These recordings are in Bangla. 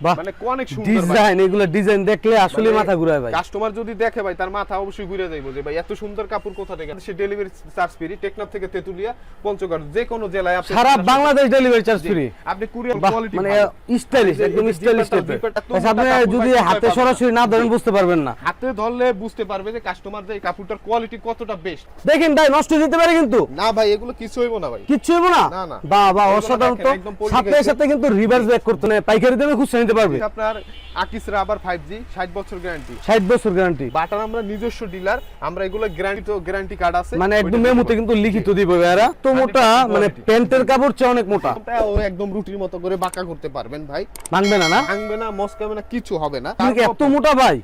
মানে অনেক সুন্দর ডিজাইন এগুলো ডিজাইন দেখলে আসলে মাথা ঘুরায় ভাই। কাস্টমার যদি দেখে ভাই তার মাথা অবশ্যই ঘুরে যাইবো যে ভাই এত সুন্দর কাপড় কোথা থেকে সে ডেলিভারি চার্জ ফ্রি টেকনাফ থেকে তেতুলিয়া পঞ্চগড় যে কোনো জেলায় আপনি সারা বাংলাদেশ ডেলিভারি চার্জ ফ্রি আপনি কুরিয়ার কোয়ালিটি মানে স্টাইলিশ একদম স্টাইলিশ টাইপের আচ্ছা আপনি যদি হাতে সরাসরি না ধরেন বুঝতে পারবেন না। হাতে ধরলে বুঝতে পারবে যে কাস্টমার যে কাপড়টার কোয়ালিটি কতটা বেস্ট দেখেন ভাই নষ্ট দিতে পারে কিন্তু। না ভাই এগুলো কিছু হইব না ভাই। কিচ্ছু হইব না? না, না। অসাধারণ তো। সাথে সাথে কিন্তু রিভার্স ব্যাক করতে নেই পাইকারি দামে খুচরা নিতে পারবে? আপনার আকিস রাবার 5G 60 বছর গ্যারান্টি 60 বছর গ্যারান্টি বাটার আমরা নিজস্ব ডিলার আমরা এগুলো গ্যারান্টি তো গ্যারান্টি কার্ড আছে। মানে একদম মেমোতে কিন্তু লিখিত দিব এরা। তো মোটা মানে। প্যান্টের কাপড় চেয়ে অনেক মোটা। ও একদম রুটির মতো করে বাঁকা করতে পারবেন ভাই। মানবে না না? ভাঙবে না মস্কাবে না কিছু হবে না। এত মোটা ভাই?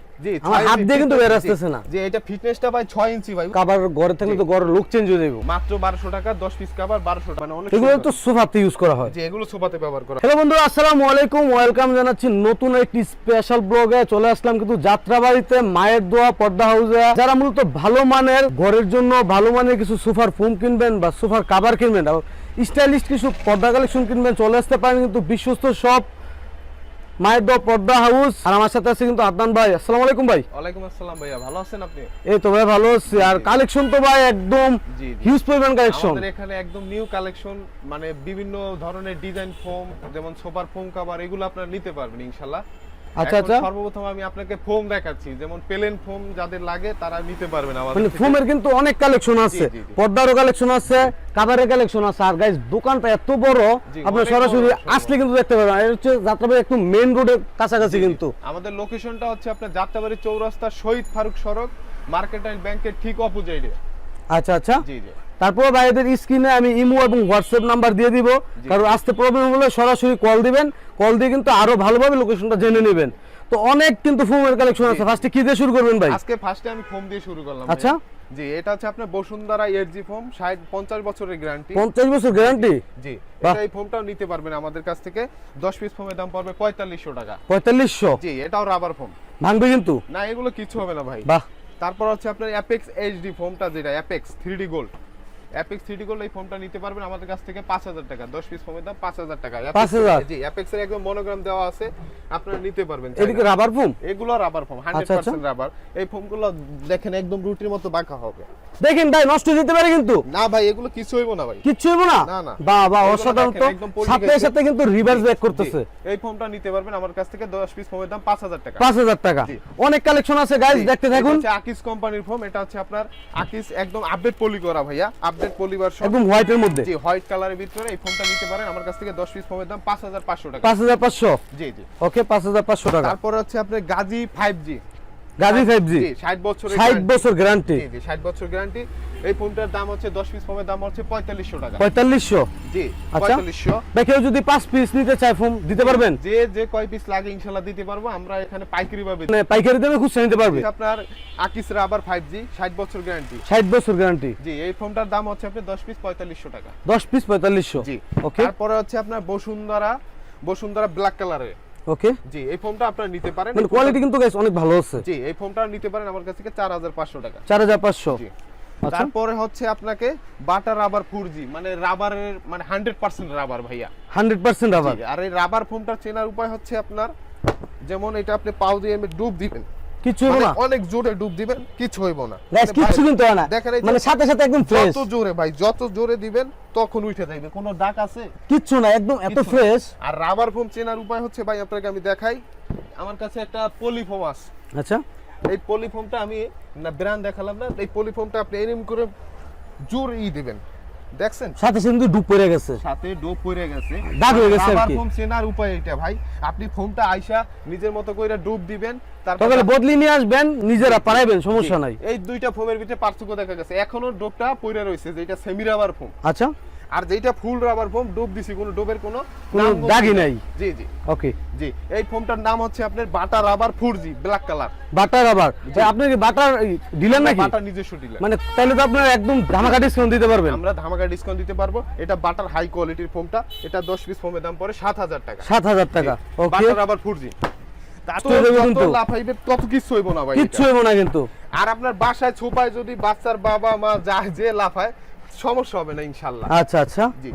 আমার হাত দিয়ে কিন্তু বের আসতেছে না। যে এটা ফিটনেসটা ভাই 6 ইঞ্চি ভাই। কাবার ঘরে থাকলে তো ঘরের লুক চেঞ্জ হয়ে যাবে মাত্র 1200 টাকা 10 পিস কভার 1200 টাকা মানে অনেক এগুলো তো সোফাতে ইউজ করা হয়। যে এগুলো সোফাতে ব্যবহার করা হ্যালো বন্ধুরা আসসালামু আলাইকুম ওয়েলকাম জানাচ্ছি নতুন একটি স্পেশাল ব্লগে চলে আসলাম কিন্তু যাত্রাবাড়িতে মায়ের দোয়া পর্দা হাউসে যারা মূলত ভালো মানের ঘরের জন্য ভালো মানের কিছু সোফার ফোম কিনবেন বা সোফার কাভার কিনবেন স্টাইলিশ কিছু পর্দা কালেকশন কিনবেন চলে আসতে পারেন কিন্তু বিশ্বস্ত সব মায়ের দোয়া পর্দা হাউস। আর আমার সাথে আছে কিন্তু আদনান ভাই। আসসালামু আলাইকুম ভাই। ওয়ালাইকুম আসসালাম ভাইয়া ভালো আছেন আপনি? এই তো ভাই ভালো আছি। আর কালেকশন তো ভাই একদম। হিউজ পরিমাণ কালেকশন আমাদের এখানে একদম নিউ কালেকশন মানে বিভিন্ন ধরনের ডিজাইন ফোম যেমন সোফার ফোম কভার এগুলো আপনারা নিতে পারবেন ইনশাআল্লাহ আচ্ছা, আচ্ছা। সর্বপ্রথম আমি আপনাকে ফোম দেখাচ্ছি। যেমন প্লেন ফোম যাদের লাগে তারা নিতে পারবেন আমাদের মানে ফোমের কিন্তু অনেক কালেকশন আছে। পর্দারও কালেকশন আছে কাভারের কালেকশন আছে। আর গাইস দোকানটা এত বড় আপনার অনেক সরাসরি আসলে কিন্তু দেখতে পারবেন। আর এটা হচ্ছে যাত্রাবাড়ি একদম মেইন রোডের কাছাকাছি কিন্তু। আমাদের লোকেশনটা হচ্ছে আপনার যাত্রাবাড়ি চৌরাস্তা শহীদ ফারুক সড়ক মার্কেট অ্যান্ড ব্যাংকের ঠিক অপোজিটে আচ্ছা আচ্ছা। জি জি। তারপর ভাইদের স্ক্রিনে আমি ইমো এবং হোয়াটসঅ্যাপ নাম্বার দিয়ে দিব। কারণ আসতে প্রবলেম হলে সরাসরি কল দিবেন। কল দিয়ে কিন্তু আরও ভালোভাবে লোকেশনটা জেনে নেবেন। তো অনেক কিন্তু ফোমের কালেকশন আছে। ফার্স্টে কি দিয়ে শুরু করবেন ভাই? আজকে ফার্স্টে আমি ফোম দিয়ে শুরু করলাম আচ্ছা। জি এটা হচ্ছে আপনার বসুন্ধরা এরজি ফোম 60 50 বছরের গ্যারান্টি পঞ্চাশ বছর গ্যারান্টি জি এটা এই ফোমটাও নিতে পারবেন আমাদের কাছ থেকে। 10 পিস ফোমের দাম পড়বে 4500 টাকা। পঁয়তাল্লিশশো? জি এটাও রাবার ফোম ভাঙবে কিন্তু? না এগুলো কিছু হবে না ভাই। বাহ। তারপর হচ্ছে আপনার অ্যাপেক্স এইচডি ফোমটা যেটা apex 3D gold apex 3D gold এই ফোমটা নিতে পারবেন আমাদের কাছ থেকে 5000 টাকা। 10 পিস ফোমের দাম 5000 টাকা। Apex- 5000 জি অ্যাপেক্স এর একদম মনোগ্রাম দেওয়া আছে আপনারা নিতে পারবেন এদিকে রাবার ফোম এগুলো রাবার ফোম আচ্ছা। 100% রাবার এই ফোমগুলো দেখেন একদম রুটির মতো বাঁকা হবে। দেখেন ভাই নষ্ট দিতে পারে কিন্তু। না ভাই এগুলো কিছু হইব না ভাই। কিচ্ছু হইব না? না, না। অসাধারণ তো। সাথে সাথে কিন্তু রিভার্স ব্যাক করতেছে। এই ফোমটা নিতে পারবেন আমার কাছ থেকে 10 পিস ফোমের দাম 5000 টাকা। পাঁচ হাজার টাকা। অনেক কালেকশন আছে গাইজ জি, দেখতে থাকুন। আকিস কোম্পানির ফোম এটা হচ্ছে আপনার আকিস একদম আপডেট পলি করা ভাইয়া। আপডেট পলি ভার্সন একদম হোয়াইটের মধ্যে। জি হোয়াইট কালারের ভিতরে এই ফোনটা নিতে পারেন। আমার কাছ থেকে 10 পিস ফোনের দাম 5500 টাকা। পাঁচ হাজার পাঁচশো? জি জি। ওকে পাঁচ হাজার পাঁচশো টাকা। তারপর হচ্ছে আপনার Gazi 5G Gazi five G জি 60 বছরের ষাট guarantee। বছর গ্যারান্টি জি জি 60 বছর গ্যারান্টি এই ফোনটার দাম হচ্ছে 10 পিস ফোমের দাম হচ্ছে 4500 টাকা। পঁয়তাল্লিশশো? জি আচ্ছা। 4500 বা কেউ যদি পাঁচ পিস নিতে চায় ফোন দিতে পারবেন? যে যে কয় পিস লাগে ইনশাআল্লাহ দিতে পারব। আমরা এখানে পাইকারি ভাবে মানে পাইকারি দামে খুচরা নিতে পারবে? আপনার আকিস রাবার 5G 60 বছর গ্যারান্টি ষাট বছর গ্যারান্টি জি এই ফোনটার দাম হচ্ছে আপনি 10 পিস 4500 টাকা। দশ পিস পঁয়তাল্লিশশো। জি। ওকে তারপরে হচ্ছে আপনার বসুন্ধরা বসুন্ধরা ব্ল্যাক কালারের ওকে জি এই ফোনটা আপনারা নিতে পারেন। মানে কোয়ালিটি কিন্তু গাইস অনেক ভালো আছে। জি এই ফোনটা নিতে পারেন আমার কাছ থেকে 4500 টাকা। চার হাজার পাঁচশো। জি। আচ্ছা। তারপরে হচ্ছে আপনাকে বাটার রাবার 4G মানে রাবারের মানে 100% রাবার ভাইয়া। Hundred percent rubber. আর এই রাবার ফোমটা চেনার উপায় হচ্ছে আপনার যেমন এটা আপনি পাও দিয়ে আমি ডুব দিবেন। কিছু হইব মানে না। অনেক জোরে ডুব দিবেন কিছু হইব না। গাইস মানে ভাই, কিন্তু হয় না। দেখেন মানে সাথে সাথে একদম ফ্রেশ যত জোরে ভাই যত জোরে দিবেন তখন উঠে যাবে কোনো দাগ আছে? কিচ্ছু না একদম এত ফ্রেশ আর রাবার ফোম চেনার উপায় হচ্ছে ভাই আপনাকে আমি দেখাই। আমার কাছে একটা পলিফোম আছে। আচ্ছা। এই পলিফোমটা আমি না ব্র্যান্ড দেখালাম না এই পলিফোমটা আপনি এরম করে জোর ই দিবেন। দেখছেন? সাথে কিন্তু ডুব পড়ে গেছে। সাথে ডুব পড়ে গেছে। দাগ হয়ে গেছে আর। ফোম চেনার উপায় এটা ভাই। আপনি ফোমটা আইসা নিজের মতো কইরা ডুব দিবেন তারপর বদলি নিয়ে আসবেন নিজেরা পারাইবেন সমস্যা নাই। এই দুইটা ফোমের ভিতরে পার্থক্য দেখা গেছে। এখনও ডুবটা পড়ে রয়েছে যেটা সেমি রাবার ফোম আচ্ছা। আর যেটা ফুল রাবার ফোম ডোপ দিছি কোনো ডোপের কোনো কোনো দাগই নাই। জি জি। ওকে জি এই ফোমটার নাম হচ্ছে আপনার Bata rubber four G black colour butter আবার আপনি কি বাটার ডিলার নাকি? বাটা নিজস্ব ডিলার মানে তাহলে তো আপনার একদম ধামাকা ডিসকাউন্ট দিতে পারবেন। আমরা ধামাকা ডিসকাউন্ট দিতে পারব। এটা বাটার হাই কোয়ালিটির ফোমটা এটা 10 পিস ফোমের দাম পড়ে 7000 টাকা। সাত হাজার টাকা। ওকে বাটার রাবার 4G তাতো তো দেবে যত কিন্তু। লাফাইবে তত কিছু হইব না ভাই কিচ্ছু হইব না কিন্তু। আর আপনার বাসায় ছোপায় যদি বাচ্চার বাবা মা যায় যে লাফায় সমস্যা হবে না ইনশাআল্লাহ আচ্ছা আচ্ছা। জি।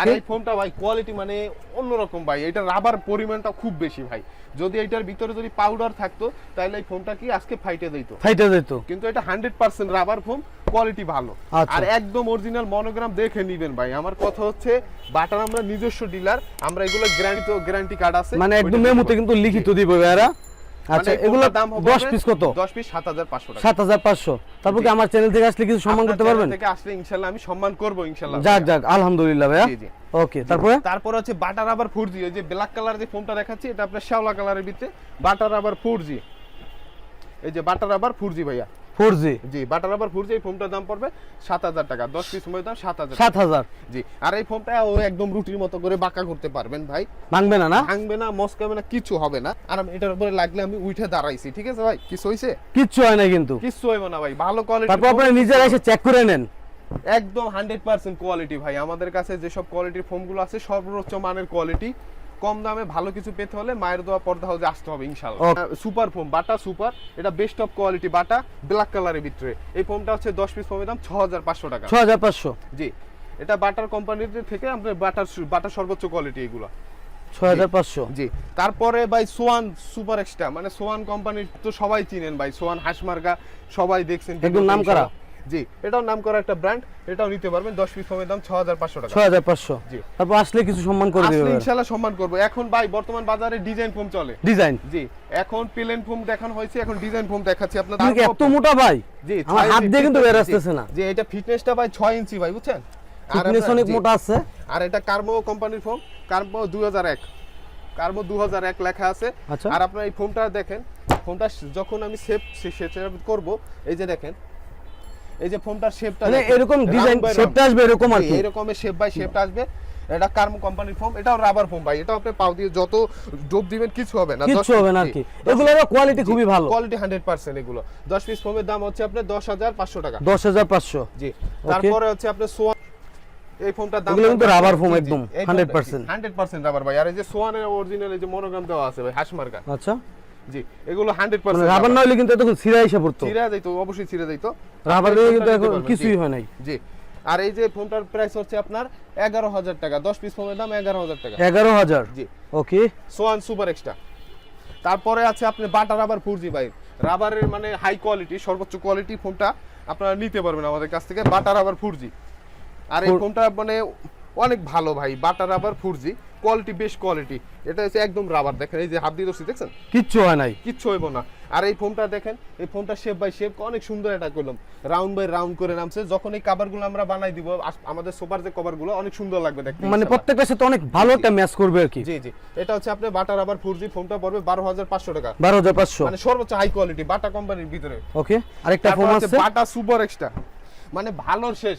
আর এই ফোনটা ভাই কোয়ালিটি মানে অন্যরকম ভাই এটা রাবার পরিমাণটা খুব বেশি ভাই। যদি এটার ভিতরে যদি পাউডার থাকতো তাহলে এই ফোমটা কি আজকে ফাইটে দিত। ফাইটে দিত। কিন্তু এটা hundred percent rubber foam quality ভালো। আচ্ছা। আর একদম অরিজিনাল মনোগ্রাম দেখে নিবেন ভাই। আমার কথা হচ্ছে বাটার আমরা নিজস্ব ডিলার আমরা এগুলো গ্যারান্টি তো গ্যারান্টি কার্ড আছে। মানে একদম মেমোতে কিন্তু লিখিত দিব এরা আচ্ছা এগুলো দাম হবে দশ পিস কত? দশ পিস সাত হাজার পাঁচশো টাকা। সাত হাজার পাঁচশো। তারপর কি আমার চ্যানেল থেকে আসলে কিছু সম্মান করতে পারবেন? থেকে আসলে ইনশাল্লাহ আমি সম্মান করব ইনশাল্লাহ। যাক যাক আলহামদুলিল্লাহ ভাইয়া। জি, জি। ওকে তারপরে? তারপর হচ্ছে বাটার আবার ফোর জি ওই যে ব্ল্যাক কালার যে ফোনটা দেখাচ্ছি এটা আপনার শ্যাওলা কালারের ভিতরে। বাটার আবার ফোর জি এই যে বাটার আবার ফোর জি ভাইয়া। ফোর জি জি বাটার ফোর এই দাম পড়বে সাত হাজার টাকা। দশ পিস সময় দাম সাত হাজার সাত হাজার। জি আর এই ও একদম রুটির মতো করে বাঁকা করতে পারবেন ভাই। ভাঙবে না না? ভাঙবে না মস্কাবে না কিছু হবে না। আর আমি এটার উপরে লাগলে আমি উঠে দাঁড়াইছি ঠিক আছে ভাই? কিছু হয়েছে কিচ্ছু হয় না কিন্তু। কিছু হইব না ভাই ভালো কোয়ালিটি তারপর আপনারা নিজেরা এসে চেক করে নেন। একদম হান্ড্রেড পার্সেন্ট কোয়ালিটি ভাই। আমাদের কাছে যেসব কোয়ালিটির ফোমগুলো আছে সর্বোচ্চ মানের কোয়ালিটি কম দামে ভালো কিছু পেতে হলে মায়ের দোয়া পর্দা হাউসে আসতে হবে ইনশাল্লাহ সুপার ফোম বাটা সুপার এটা best of quality Bata black কালারের ভিতরে। এই ফোমটা হচ্ছে দশ পিস ফোমের দাম ছ হাজার পাঁচশো টাকা। ছ হাজার পাঁচশো? জি। এটা বাটার কোম্পানির থেকে আপনার বাটার বাটার সর্বোচ্চ কোয়ালিটি এগুলো। ছ হাজার পাঁচশো? জি। তারপরে ভাই সোয়ান সুপার এক্সট্রা মানে সোয়ান কোম্পানির তো সবাই চিনেন ভাই সোয়ান হাসমার্গা সবাই দেখছেন। একদম নামকরা। জি এটাও নাম করা একটা ব্র্যান্ড এটাও নিতে পারবেন দশ পিস ফোমের দাম ছ হাজার পাঁচশো টাকা। ছ হাজার পাঁচশো। জি। তারপর আসলে কিছু সম্মান করে সম্মান করব। এখন ভাই বর্তমান বাজারে ডিজাইন ফোম চলে। ডিজাইন জি এখন প্লেন ফোম দেখানো হয়েছে এখন ডিজাইন ফোম দেখাচ্ছি এত মোটা ভাই? জি আমার হাত দিয়ে কিন্তু বের আসতেছে না। জি এটা ফিটনেসটা ভাই ইঞ্চি ভাই বুঝছেন? ফিটনেস অনেক মোটা আছে। আর এটা কার্বো কোম্পানির ফোম কার্বো দুই হাজার এক। কার্বো লেখা আছে। আচ্ছা। আর আপনার এই ফোনটা দেখেন ফোনটা যখন আমি সেভ করব এই যে দেখেন এই যে ফোনটার শেপটা মানে এরকম ডিজাইন শেপটা আসবে এরকম আর কি। এরকমের শেপ বাই শেপটা আসবে। এটা কার্বো কোম্পানির ফোম এটাও রাবার ফোম ভাই এটাও আপনি পাও দিয়ে যত ডোপ দিবেন কিছু হবে না। কিচ্ছু হবে না আর কি। এগুলোর কোয়ালিটি খুবই ভালো। কোয়ালিটি হান্ড্রেড পার্সেন্ট এগুলো। দশ পিস ফোমের দাম হচ্ছে আপনার দশ হাজার পাঁচশো টাকা। দশ হাজার পাঁচশো। জি। তারপরে হচ্ছে আপনার সোয়ান এই ফোনটার দাম এগুলো কিন্তু rubber foam একদম, 100% হান্ড্রেড পার্সেন্ট রাবার ভাই। আর এই যে সোয়ানের অরিজিনাল এই যে মনোগ্রাম দেওয়া আছে ভাই হাসমার্কা আচ্ছা। জি এগুলো হান্ড্রেড মানে পার্সেন্ট রাবার না হলে কিন্তু এতক্ষণ সিরা এসে পড়তো। ছিঁড়া যাইতো অবশ্যই ছিঁড়ে যাইতো। রাবার দিয়ে কিন্তু এখন কিছুই হয় নাই। জি আর এই যে ফোনটার প্রাইস হচ্ছে আপনার এগারো হাজার টাকা দশ পিস ফোনের দাম এগারো হাজার টাকা। এগারো হাজার? জি। ওকে সোয়ান সুপার এক্সট্রা তারপরে আছে আপনি বাটা রাবার ফোর জি ভাই রাবারের মানে হাই কোয়ালিটি সর্বোচ্চ কোয়ালিটি ফোনটা আপনারা নিতে পারবেন আমাদের কাছ থেকে বাটা রাবার ফোর জি আর এই ফোনটা মানে অনেক ভালো ভাই Bata rubber four G quality বেশ কোয়ালিটি এটা হচ্ছে একদম রাবার দেখেন এই যে হাত দিয়ে ধরছি দেখছেন? কিচ্ছু হয় নাই। কিচ্ছু হইব না। আর এই ফোনটা দেখেন এই ফোনটা শেপ বাই শেপ অনেক সুন্দর এটা করলাম। রাউন্ড বাই রাউন্ড করে নামছে। যখন এই কাভারগুলো আমরা বানাই দিব আমাদের সোফার যে কভারগুলো অনেক সুন্দর লাগবে দেখতে মানে। প্রত্যেকটার সাথে অনেক ভালো একটা ম্যাচ করবে আর কি। জি জি। এটা হচ্ছে আপনি বাটার রাবার ফোর জি ফোনটা পড়বে বারো হাজার পাঁচশো টাকা। বারো হাজার পাঁচশো। মানে সর্বোচ্চ হাই কোয়ালিটি বাটা কোম্পানির ভিতরে। ওকে আরেকটা ফোন আছে আছে। বাটা সুপার এক্সট্রা মানে ভালোর শেষ।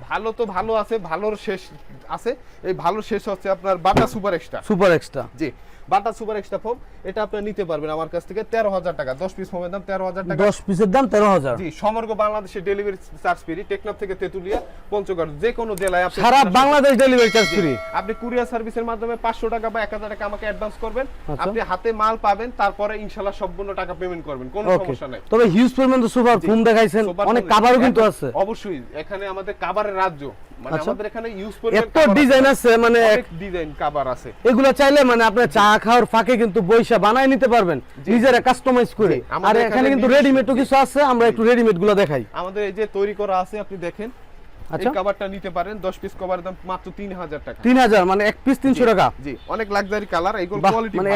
ভালো তো ভালো আছে ভালোর শেষ আছে। এই ভালোর শেষ হচ্ছে আপনার Bata super extra. Super extra. জি। বাটা সুপার এক্সট্রা ফোম এটা আপনি নিতে পারবেন আমার কাছ থেকে তেরো হাজার টাকা। দশ পিস ফোমের দাম তেরো হাজার টাকা। দশ পিসের দাম তেরো হাজার। জি সমগ্র বাংলাদেশে ডেলিভারি চার্জ ফ্রি টেকনাফ থেকে তেতুলিয়া পঞ্চগড় যে কোনো জেলায় আপনি সারা বাংলাদেশ ডেলিভারি চার্জ ফ্রি আপনি কুরিয়ার সার্ভিসের মাধ্যমে পাঁচশো টাকা বা এক হাজার টাকা আমাকে অ্যাডভান্স করবেন। আচ্ছা। আপনি হাতে মাল পাবেন তারপরে ইনশাল্লাহ সম্পূর্ণ টাকা পেমেন্ট করবেন কোনো সমস্যা নাই। তবে হিউজ পরিমাণ সুপার ফোন দেখাইছেন অনেক কাভারও কিন্তু আছে। অবশ্যই এখানে আমাদের কাভারের রাজ্য। মানে আচ্ছা। আমাদের এখানে ইউজ এত ডিজাইন আছে। মানে অনেক ডিজাইন কাভার আছে। এগুলো চাইলে মানে আপনি চা খাওয়ার ফাঁকে কিন্তু বইসা বানায় নিতে পারবেন। নিজেরা কাস্টমাইজ করে। আর এখানে কিন্তু রেডিমেড রেডিমেডও কিছু আছে আমরা একটু রেডিমেডগুলো দেখাই। আমাদের এই যে তৈরি করা আছে আপনি দেখেন। আচ্ছা। কাভারটা নিতে পারেন দশ পিস কভারের দাম মাত্র তিন হাজার টাকা। তিন হাজার মানে এক পিস তিনশো টাকা? জি অনেক লাক্সারি কালার এগুলো কোয়ালিটি মানে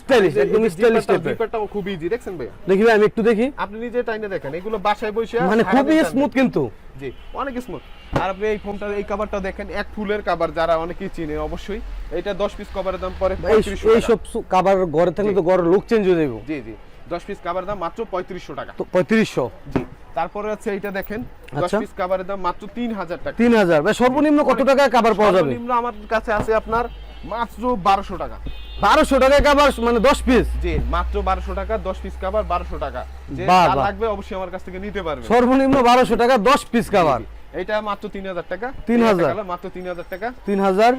স্টাইলিশ একদম স্টাইলিশ টাইপের জিপারটাও খুব ইজি দেখছেন ভাই দেখি ভাই আমি একটু দেখি। আপনি নিজে টাইনে দেখেন এগুলো বাসায় বসে মানে খুবই স্মুথ কিন্তু। জি অনেক স্মুথ আর আপনি এই ফোনটা এই কভারটা দেখেন এক ফুলের কভার যারা অনেকেই চিনে অবশ্যই। এটা দশ পিস কভারের দাম এই সব কাবার ঘরে থাকলে তো ঘরের লুক চেঞ্জ হয়ে যাবে জি জি দশ পিস কভারের দাম মাত্র পঁয়ত্রিশশো টাকা। তো পঁয়ত্রিশশো। জি। তারপরে আছে এইটা দেখেন দশ আচ্ছা। পিস কভারের দাম মাত্র তিন হাজার টাকা। তিন হাজার। ভাই সর্বনিম্ন কত টাকায় কাবার পাওয়া যাবে? সর্বনিম্ন আমার কাছে আছে আপনার মাত্র বারোশো টাকা। বারোশো টাকায় কাবার মানে দশ পিস জি মাত্র বারোশো টাকা দশ পিস কভার বারোশো টাকা। যে। লাগবে অবশ্যই আমার কাছ থেকে নিতে পারবে সর্বনিম্ন বারোশো টাকা দশ পিস কাবার এটা মাত্র তিন হাজার টাকা। 3000 এই একটা colour, মাত্র তিন হাজার টাকা। তিন হাজার?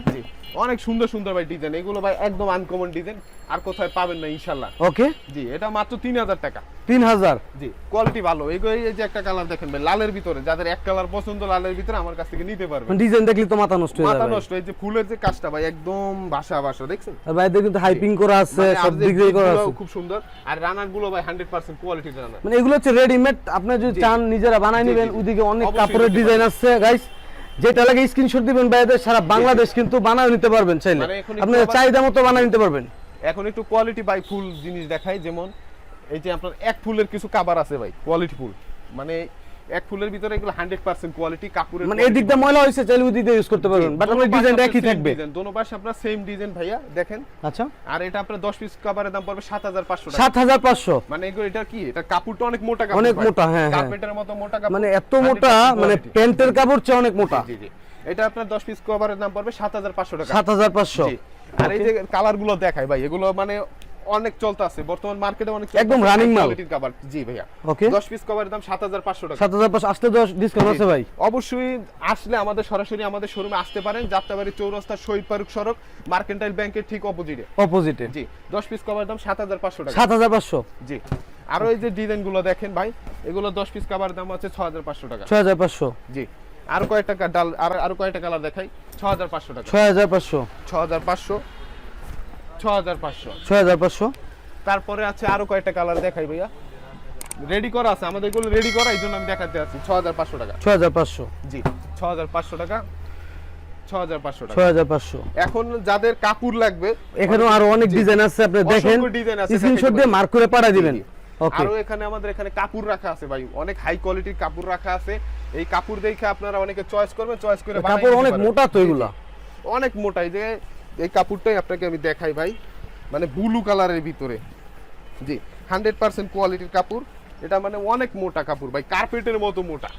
অনেক সুন্দর সুন্দর ভাই ডিজাইন। এগুলো ভাই একদম আনকমন ডিজাইন। আর কোথায় পাবেন না ইনশাল্লাহ ওকে। জি এটা মাত্র তিন হাজার টাকা। তিন হাজার? জি কোয়ালিটি ভালো। এই যে একটা কালার দেখেন ভাই লালের ভিতরে। যাদের এক কালার পছন্দ লালের ভিতরে আমার কাছ থেকে নিতে পারবেন। ডিজাইন দেখলে তো মাথা নষ্ট হয়ে মাথা নষ্ট। এই যে ফুলের যে কাজটা ভাই একদম ভাষা ভাষা দেখছেন? ভাইদের কিন্তু হাইপিং করা আছে মানে সব করা আছে। খুব সুন্দর। আর রানারগুলো ভাই হান্ড্রেড পার্সেন্ট কোয়ালিটি রানার। মানে এগুলো হচ্ছে রেডিমেড আপনি যদি চান নিজেরা বানাই নেবেন জি। অনেক কাপড়ের ডিজাইন আছে গাইস যেটা লাগে স্ক্রিনশট দিবেন ভাইদের সারা বাংলাদেশ কিন্তু বানায় নিতে পারবেন চাইলে। আপনি এখন আপনার চাহিদা মতো বানায় নিতে পারবেন। এখন একটু কোয়ালিটি বাই ফুল জিনিস দেখাই যেমন এই যে আপনার এক ফুলের কিছু কাবার আছে ভাই কোয়ালিটি ফুল। মানে এক ফুলের ভিতরে এগুলো হান্ড্রেড পার্সেন্ট কোয়ালিটি কাপড়ের মানে এই দিকটা ময়লা চাইলে ওই দিকটা ইউজ করতে পারবেন। বাট আপনার ডিজাইনটা একই থাকবে। দোনো পাশে আপনার সেম ডিজাইন ভাইয়া দেখেন। আচ্ছা। আর এটা আপনার দশ পিস কাবারের দাম পড়বে টাকা। মানে এগুলো এটা কি? এটা কাপড়টা অনেক মোটা কাপড় অনেক মোটা, হ্যাঁ, হ্যাঁ। কার্পেটের মতো মোটা কাপড়। মানে এত মোটা মানে। প্যান্টের কাপড় চেয়ে অনেক মোটা। জি জি এটা আপনার দশ পিস কভারের দাম পড়বে সাত হাজার পাঁচশো টাকা। সাত হাজার পাঁচশো। জি। আর এই যে কালারগুলো দেখায় ভাই এগুলো মানে অনেক চলতে আছে। বর্তমান মার্কেটে অনেক একদম running মাল। কোয়ালিটির কভার জি ভাইয়া। ওকে দশ পিস কভারের দাম সাত হাজার পাঁচশো টাকা। সাত হাজার পাঁচশো আসতে দশ ডিসকাউন্ট আছে ভাই। অবশ্যই আসলে আমাদের সরাসরি আমাদের শোরুমে আসতে পারেন। যাত্রাবাড়ি চৌরাস্তা শহীদ ফারুক সড়ক মার্কেন্টাইল ব্যাংকের ঠিক অপোজিটে অপোজিটে জি দশ পিস কভার দাম সাত হাজার পাঁচশো টাকা। সাত হাজার পাঁচশো। জি। আরও এই যে ডিজাইনগুলো দেখেন ভাই এগুলো দশ পিস কভার দাম আছে ছ হাজার পাঁচশো টাকা। ছয় হাজার পাঁচশো। জি। আরও কয়েকটা কা- ডাল আর আরও কয়েকটা কালার দেখাই। ছ হাজার পাঁচশো টাকা। ছয় হাজার পাঁচশো ছ হাজার পাঁচশো। ছ হাজার পাঁচশো ছয় হাজার পাঁচশো? তারপরে আছে আরও কয়েকটা কালার দেখাই ভাইয়া। রেডি করা আছে আমাদের এগুলো রেডি করা এই জন্য আমি দেখাতে আছি। ছ হাজার পাঁচশো টাকা। ছয় হাজার পাঁচশো? জি ছ হাজার পাঁচশো টাকা ছ হাজার পাঁচশো টাকা। ছয় হাজার পাঁচশো। এখন যাদের কাপড় লাগবে এখানেও আরও অনেক জি। ডিজাইন আছে আপনি দেখেন। অসংখ্য design আছে, স্ক্রিনশট দিয়ে মার্ক করে পাঠিয়ে দিবেন জি, জি। ওকে আরও এখানে আমাদের এখানে কাপড় রাখা আছে ভাই। অনেক হাই কোয়ালিটির কাপড় রাখা আছে। এই কাপড় দেখে আপনারা অনেকে চয়েস করবেন চয়েস করে কাপড় অনেক মোটা তো। এগুলা। অনেক মোটা এই যে এই কাপড়টাই আপনাকে আমি দেখাই ভাই। মানে ব্লু কালারের ভিতরে। জি হান্ড্রেড পার্সেন্ট কোয়ালিটির কাপড়। এটা মানে অনেক মোটা কাপড় ভাই কার্পেটের মতো মোটা।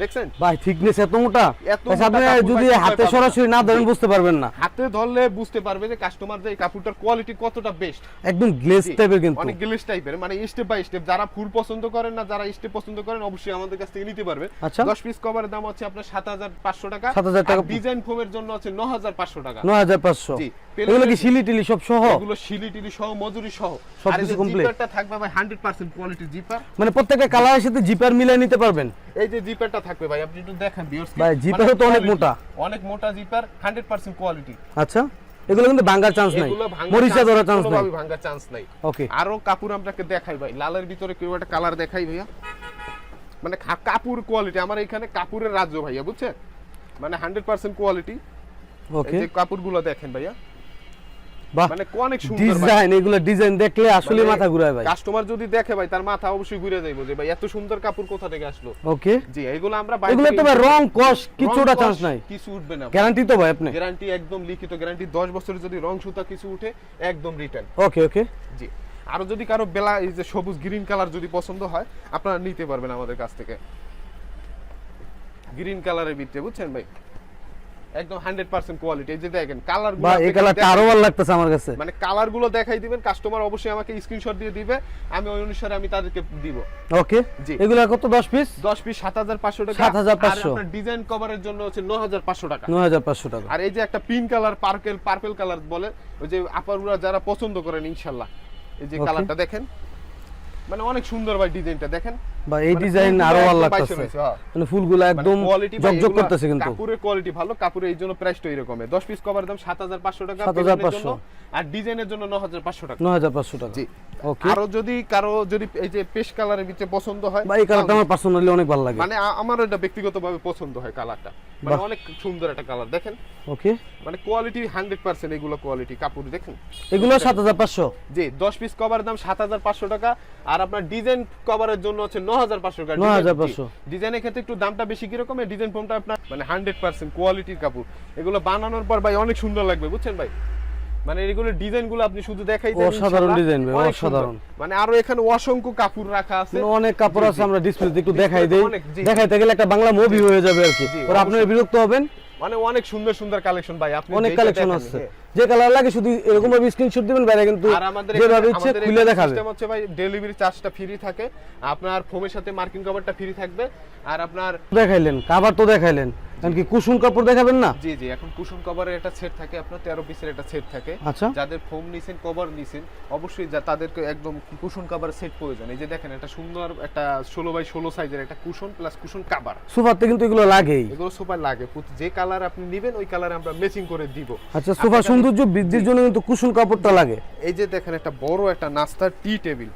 দেখছেন? ভাই থিকনেস এত মোটা আচ্ছা, আপনি যদি হাতে সরাসরি না ধরেন বুঝতে পারবেন না। হাতে ধরলে বুঝতে পারবে যে কাস্টমার যে কাপড়টার কোয়ালিটি কতটা বেস্ট একদম গ্লেজ টাইপের কিন্তু। অনেক গ্লিস টাইপের মানে স্টেপ বাই স্টেপ যারা ফুল পছন্দ করেন না যারা স্টেপ পছন্দ করেন অবশ্যই আমাদের কাছ থেকে নিতে পারবে। আচ্ছা। দশ পিস কভারের দাম হচ্ছে আপনার সাত হাজার পাঁচশো টাকা। 7,500 টাকা। ডিজাইন ফোমের জন্য হাজার পাঁচশো টাকা। নয় হাজার পাঁচশো। জি। এগুলো কি সিলি টিলি সব সহ? এগুলো শিলি টিলি সহ মজুরি সহ। সব আর কিছু যে জিপারটা থাকবে ভাই হান্ড্রেড পার্সেন্ট কোয়ালিটি জিপার মানে প্রত্যেকটা কালারের সাথে জিপার মিলিয়ে নিতে পারবেন? এই যে জিপারটা থাকবে ভাই আপনি একটু দেখেন কে। ভাই, মানে জিপারও তো অনেক মোটা। অনেক মোটা জিপার হান্ড্রেড পার্সেন্ট কোয়ালিটি আচ্ছা এগুলো কিন্তু ভাঙার চান্স নাই। মরিচা ধরার চান্স নাই। ভাঙার চান্স নাই। ওকে আরও কাপড় আপনাকে দেখাই ভাই লালের ভিতরে কেউ একটা কালার দেখাই ভাইয়া। মানে কাপড় কোয়ালিটি আমার এখানে কাপড়ের রাজ্য ভাইয়া বুঝছেন? মানে হান্ড্রেড পার্সেন্ট কোয়ালিটি এই ওকে যে কাপড়গুলো দেখেন ভাইয়া। মানে অনেক সুন্দর ডিজাইন এগুলো ডিজাইন দেখলে আসলে মানে মাথা ঘুরায় ভাই। কাস্টমার যদি দেখে ভাই তার মাথা অবশ্যই ঘুরে যাইবো যে ভাই এত সুন্দর কাপড় কোথা থেকে আসলো? ওকে জি এগুলো আমরা এগুলো তো ভাই রং কস কিছুটা চান্স নাই। কিছু উঠবে না। গ্যারান্টি তো ভাই আপনি। গ্যারান্টি একদম লিখিত গ্যারান্টি 10 বছরের যদি রং সুতা কিছু উঠে একদম রিটার্ন ওকে ওকে জি। আরও যদি কারও বেলা এই যে সবুজ গ্রিন কালার যদি পছন্দ হয় আপনারা নিতে পারবেন আমাদের কাছ থেকে। গ্রিন কালারের ভিতরে বুঝছেন ভাই? একদম হান্ড্রেড পার্সেন্ট কোয়ালিটি এই যে দেখেন কালার এই কালারটা আরও ভালো লাগতেছে আমার কাছে। মানে কালারগুলো দেখাই দিবেন কাস্টমার অবশ্যই আমাকে স্ক্রিনশট দিয়ে দিবে আমি ওই অনুসারে আমি তাদেরকে দিব। ওকে জি। এগুলো কত 10 পিস দশ পিস সাত হাজার পাঁচশো টাকা। 7,500 আর আপনার ডিজাইন কভারের জন্য হচ্ছে ন হাজার পাঁচশো টাকা। 9500 টাকা। আর এই যে একটা pink colour purple purple colour বলে ওই যে আপারুরা যারা পছন্দ করেন ইনশাল্লাহ। এই যে. কালারটা দেখেন। মানে অনেক সুন্দর ভাই ডিজাইনটা দেখেন। বা এই মানে ডিজাইন আরও ভালো লাগতেছে। হ্যাঁ। মানে ফুলগুলো একদম মানে ভাই জকজক করতেছে কিন্তু। কাপড়ের কোয়ালিটি ভালো কাপড়ের এই জন্য প্রাইসটা এরকম দশ পিস কভার দাম সাত হাজার পাঁচশো টাকা 7,500 আর ডিজাইনের জন্য ন হাজার পাঁচশো টাকা। 9500 টাকা। জি। ওকে আরও যদি কারও যদি এই যে পেশ কালারের ভিতরে পছন্দ হয় বা এই কালারটা আমার পার্সোনালি অনেক ভালো লাগে। মানে আমার এটা ব্যক্তিগতভাবে পছন্দ হয় কালারটা মানে অনেক সুন্দর একটা কালার দেখেন। ওকে মানে কোয়ালিটি হান্ড্রেড পার্সেন্ট এগুলো কোয়ালিটি কাপড় দেখেন। এগুলো 7500 জি দশ পিস কভার দাম সাত হাজার পাঁচশো টাকা আর আপনার ডিজাইন কভারের জন্য হচ্ছে ন হাজার পাঁচশো টাকা 9,500 ডিজাইনের ক্ষেত্রে একটু দামটা বেশি কীরকম? এই ডিজাইন ফোমটা আপনার মানে হান্ড্রেড পার্সেন্ট কোয়ালিটির কাপড়। এগুলো বানানোর পর ভাই অনেক সুন্দর লাগবে বুঝছেন ভাই? মানে এগুলো আপনি শুধু দেখাই দেন, অসাধারণ ইনশাআল্লাহ, ভাই, অসাধারণ। মানে আরও এখানে অসংখ্য কাপড় রাখা আছে। অনেক কাপড় আছে জি। আমরা ডিসপ্লেতে একটু দেখাই দেই। দেখাইতে গেলে একটা বাংলা মুভি হয়ে যাবে আর কি। আপনারা বিরক্ত হবেন। মানে অনেক সুন্দর সুন্দর কালেকশন ভাই আপনি অনেক কালেকশন আছে। হ্যাঁ। যে কালার লাগে শুধু এরকম ভাবে স্ক্রিনশট দিবেন বাইরে কিন্তু আর আমাদের যেভাবে ইচ্ছে খুলে দেখাবে। system হচ্ছে ভাই ডেলিভারি চার্জটা ফ্রি থাকে। আপনার ফোমের সাথে মার্কিং কভারটা ফ্রি থাকবে। আর আপনার দেখাইলেন কাবার তো দেখাইলেন। কারণ কি কুসুম কাপড় দেখাবেন না? জি জি এখন কুশন কভারের একটা সেট থাকে আপনার তেরো পিসের একটা সেট থাকে। আচ্ছা। যাদের ফোম নিছেন কভার নিছেন অবশ্যই যা তাদেরকে একদম কুশন কভার সেট প্রয়োজন। এই যে দেখেন একটা সুন্দর একটা ষোলো বাই ষোলো সাইজের একটা কুশন প্লাস কুশন কাভার সোফাতে কিন্তু এগুলো লাগেই। এগুলো সুপার লাগে। যে কালার আপনি নেবেন ওই কালারে আমরা ম্যাচিং করে দিব। আচ্ছা সোফা সৌন্দর্য বৃদ্ধির জন্য কিন্তু কুসুম কাপড়টা লাগে। এই যে দেখেন একটা বড় একটা নাস্তার টি টেবিল।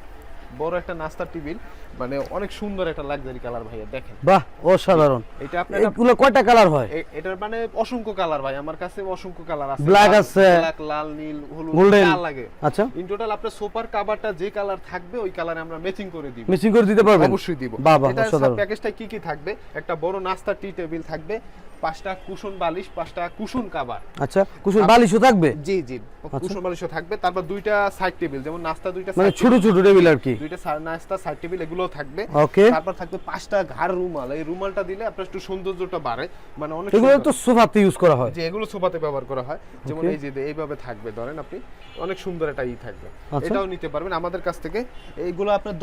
বড় একটা নাস্তার টেবিল। মানে অনেক সুন্দর একটা লাক্সারি কালার ভাইয়া দেখেন। বাহ অসাধারণ। এটা আপনার এগুলো কয়টা কালার হয়? এটার মানে অসংখ্য কালার ভাই আমার কাছে অসংখ্য কালার আছে। লাল- আছে। black, লাল নীল হলুদ লাগে। আচ্ছা। ইন টোটাল আপনার সুপার কাভারটা যে কালার থাকবে ওই কালারে আমরা ম্যাচিং করে দিব। মিক্সিং করে দিতে পারবেন? অবশ্যই দিব। বাহ বাহ অসাধারণ। প্যাকেজটা কি কি থাকবে? একটা বড় নাস্তা টি টেবিল থাকবে পাঁচটা কুশন বালিশ পাঁচটা কুশন কাভার আচ্ছা কুসুম বালিশও থাকবে? জি জি কুশন বালিশও থাকবে। তারপর দুইটা সাইড টেবিল যেমন নাস্তা দুইটা মানে ছোট ছোট টেবিল আর কি? দুইটা নাস্তা সাইড টেবিল এগুলো থাকবে। ওকে। তারপর থাকবে পাঁচটা ঘাড় রুমাল। এই রুমালটা দিলে আপনার একটু সৌন্দর্যটা বাড়ে। মানে অনেক এগুলো তো সোফাতে ইউজ করা হয়। যে এগুলো সোফাতে ব্যবহার করা হয়। যেমন এই যে এইভাবে থাকবে ধরেন আপনি। অনেক সুন্দর একটা ই থাকবে। আচ্ছা। এটাও নিতে পারবেন। আমাদের কাছ থেকে এইগুলো আপনার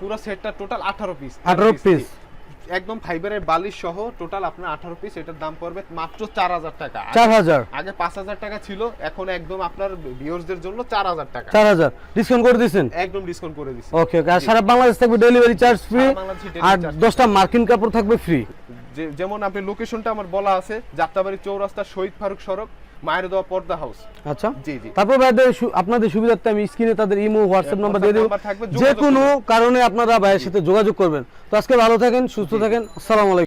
পুরো সেটটা টোটাল আঠারো পিস 18 piece। একদম ফাইবারের বালিশ সহ টোটাল আপনার আঠারো পিস এটার দাম পড়বে মাত্র চার হাজার টাকা। চার হাজার? আগে পাঁচ হাজার টাকা ছিল এখন একদম আপনার ভিউয়ার্সদের জন্য চার হাজার টাকা। চার হাজার। ডিসকাউন্ট করে দিচ্ছেন একদম ডিসকাউন্ট করে দিচ্ছি ওকে ওকে আর সারা বাংলাদেশ থাকবে ডেলিভারি চার্জ ফ্রি আর দশটা মার্কিন কাপড় থাকবে ফ্রি যেমন আপনি লোকেশনটা আমার বলা আছে যাত্রাবাড়ি চৌরাস্তা শহীদ ফারুক সড়ক মায়ের দেওয়া পর্দা হাউস আচ্ছা। জি জি। তারপর ভাইদের আপনাদের সুবিধার্থে আমি স্ক্রিনে তাদের ইমো হোয়াটসঅ্যাপ নাম্বার দিয়ে দেবো। যে কোনো কারণে আপনারা ভাইয়ের সাথে যোগাযোগ করবেন। তো আজকে ভালো থাকেন সুস্থ থাকেন। আসসালামু আলাইকুম।